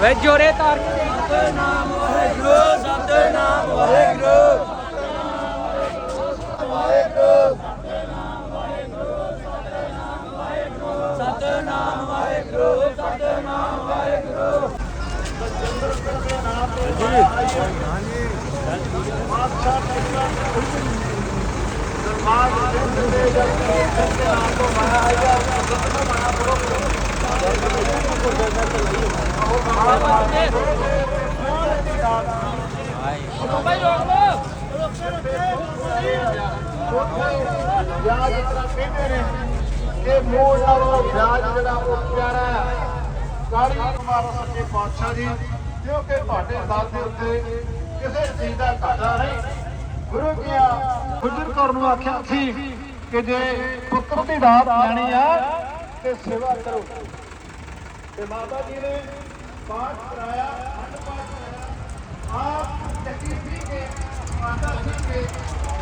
ਵੇ ਜੋਰੇ ਤਾਰ ਕੇ ਸਤਨਾਮ ਵਾਹਿਗੁਰੂ ਸਤਨਾਮ ਵਾਹਿਗੁਰੂ ਸਤਨਾਮ ਵਾਹਿਗੁਰੂ। ਵਿਆਜ ਜਿਹੜਾ ਕਹਿੰਦੇ ਨੇ ਇਹ ਮੋੜ ਨਾਲੋਂ ਵਿਆਜ ਜਿਹੜਾ ਉਹ ਪਿਆਰਾ ਕਾਲੀ ਕੁਮਾਰ ਸੱਚੇ ਪਾਤਸ਼ਾਹ ਜੀ ਕਿਉਂਕਿ ਤੁਹਾਡੇ ਦਰ ਦੇ ਉੱਤੇ ਕਿਸੇ ਚੀਜ਼ ਦਾ ਘਾਟਾ ਨਹੀਂ ਗੁਰੂ ਕੀਆ ਗੁਜਰ ਕੌਰ ਨੂੰ ਆਖਿਆ ਸੀ ਕਿ ਜੇ ਪੁੱਤਰ ਦੀ ਦਾਤ ਲੈਣੀ ਆ ਤੇ ਸੇਵਾ ਕਰੋ ਤੇ ਮਾਤਾ ਜੀ ਨੇ ਪਾਠ ਕਰਾਇਆ, ਅਖੰਡ ਪਾਠ ਕਰਾਇਆ। ਆਪ ਚੱਕੀ ਪੀ ਕੇ, ਮਾਤਾ ਜੀ ਕੇ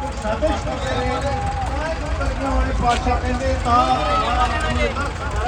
ਕੁਝ ਸਾਬਿਤ ਕਰਦੇ ਰਹੇ ਨੇ। ਉਹਨਾਂ ਨੂੰ ਕਰਨਾ ਵਾਲੇ ਪਾਤਸ਼ਾਹ ਕਹਿੰਦੇ, ਤਾਂ